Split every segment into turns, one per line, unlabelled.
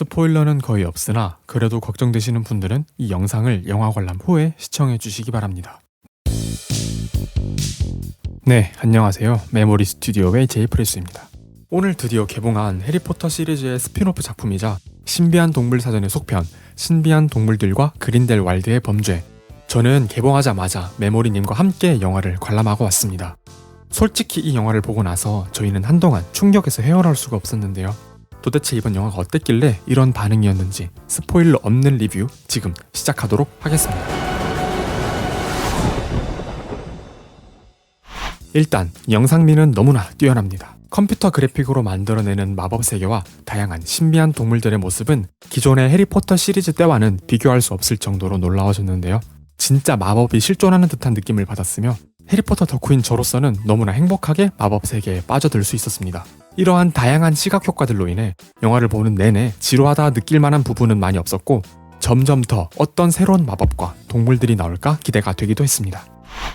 스포일러는 거의 없으나 그래도 걱정되시는 분들은 이 영상을 영화 관람 후에 시청해 주시기 바랍니다. 네, 안녕하세요. 메모리 스튜디오의 제이프레스입니다. 오늘 드디어 개봉한 해리포터 시리즈의 스피노프 작품이자 신비한 동물 사전의 속편 신비한 동물들과 그린델 와일드의 범죄 저는 개봉하자마자 메모리님과 함께 영화를 관람하고 왔습니다. 솔직히 이 영화를 보고 나서 저희는 한동안 충격에서 헤어나올 수가 없었는데요. 도대체 이번 영화가 어땠길래 이런 반응이었는지 스포일러 없는 리뷰 지금 시작하도록 하겠습니다. 일단 영상미는 너무나 뛰어납니다. 컴퓨터 그래픽으로 만들어내는 마법 세계와 다양한 신비한 동물들의 모습은 기존의 해리포터 시리즈 때와는 비교할 수 없을 정도로 놀라워졌는데요. 진짜 마법이 실존하는 듯한 느낌을 받았으며 해리포터 덕후인 저로서는 너무나 행복하게 마법 세계에 빠져들 수 있었습니다. 이러한 다양한 시각 효과들로 인해 영화를 보는 내내 지루하다 느낄 만한 부분은 많이 없었고 점점 더 어떤 새로운 마법과 동물들이 나올까 기대가 되기도 했습니다.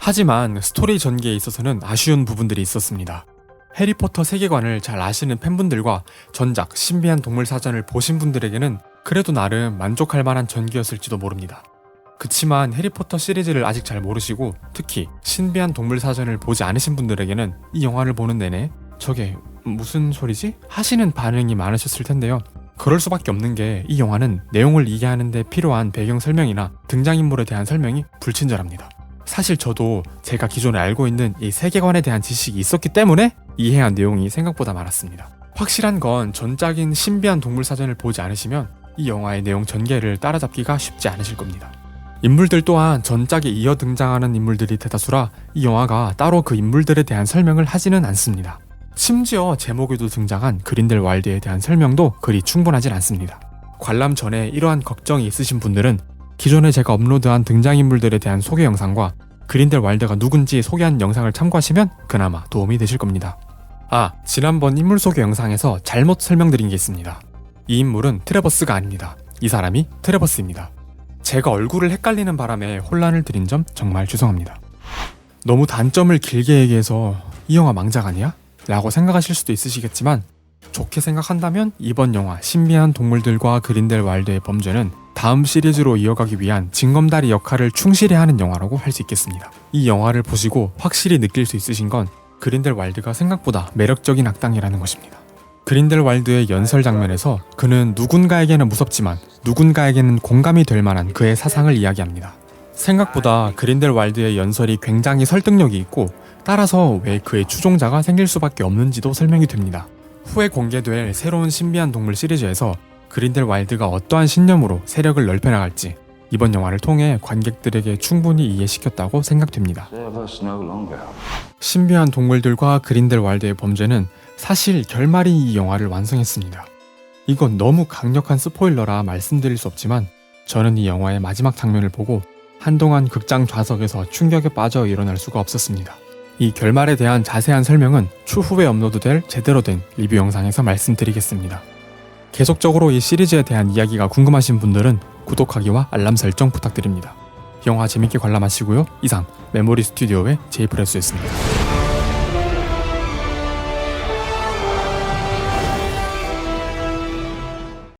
하지만 스토리 전개에 있어서는 아쉬운 부분들이 있었습니다. 해리포터 세계관을 잘 아시는 팬분들과 전작 신비한 동물 사전을 보신 분들에게는 그래도 나름 만족할 만한 전개였을지도 모릅니다. 그치만 해리포터 시리즈를 아직 잘 모르시고 특히 신비한 동물 사전을 보지 않으신 분들에게는 이 영화를 보는 내내 저게 무슨 소리지? 하시는 반응이 많으셨을 텐데요. 그럴 수밖에 없는 게 이 영화는 내용을 이해하는데 필요한 배경 설명이나 등장인물에 대한 설명이 불친절합니다. 사실 저도 제가 기존에 알고 있는 이 세계관에 대한 지식이 있었기 때문에 이해한 내용이 생각보다 많았습니다. 확실한 건 전작인 신비한 동물 사전을 보지 않으시면 이 영화의 내용 전개를 따라잡기가 쉽지 않으실 겁니다. 인물들 또한 전작에 이어 등장하는 인물들이 대다수라 이 영화가 따로 그 인물들에 대한 설명을 하지는 않습니다. 심지어 제목에도 등장한 그린델 와일드에 대한 설명도 그리 충분하진 않습니다. 관람 전에 이러한 걱정이 있으신 분들은 기존에 제가 업로드한 등장인물들에 대한 소개 영상과 그린델 와일드가 누군지 소개한 영상을 참고하시면 그나마 도움이 되실 겁니다. 아, 지난번 인물 소개 영상에서 잘못 설명드린 게 있습니다. 이 인물은 트레버스가 아닙니다. 이 사람이 트레버스입니다. 제가 얼굴을 헷갈리는 바람에 혼란을 드린 점 정말 죄송합니다. 너무 단점을 길게 얘기해서 이 영화 망작 아니야? 라고 생각하실 수도 있으시겠지만 좋게 생각한다면 이번 영화 신비한 동물들과 그린델 와일드의 범죄는 다음 시리즈로 이어가기 위한 징검다리 역할을 충실히 하는 영화라고 할 수 있겠습니다. 이 영화를 보시고 확실히 느낄 수 있으신 건 그린델 와일드가 생각보다 매력적인 악당이라는 것입니다. 그린델 와일드의 연설 장면에서 그는 누군가에게는 무섭지만 누군가에게는 공감이 될 만한 그의 사상을 이야기합니다. 생각보다 그린델 와일드의 연설이 굉장히 설득력이 있고 따라서 왜 그의 추종자가 생길 수밖에 없는지도 설명이 됩니다. 후에 공개될 새로운 신비한 동물 시리즈에서 그린델 와일드가 어떠한 신념으로 세력을 넓혀나갈지 이번 영화를 통해 관객들에게 충분히 이해시켰다고 생각됩니다. 신비한 동물들과 그린델 와일드의 범죄는 사실 결말이 이 영화를 완성했습니다. 이건 너무 강력한 스포일러라 말씀드릴 수 없지만 저는 이 영화의 마지막 장면을 보고 한동안 극장 좌석에서 충격에 빠져 일어날 수가 없었습니다. 이 결말에 대한 자세한 설명은 추후에 업로드될 제대로 된 리뷰 영상에서 말씀드리겠습니다. 계속적으로 이 시리즈에 대한 이야기가 궁금하신 분들은 구독하기와 알람 설정 부탁드립니다. 영화 재밌게 관람하시고요. 이상 메모리 스튜디오의 제이프레스였습니다.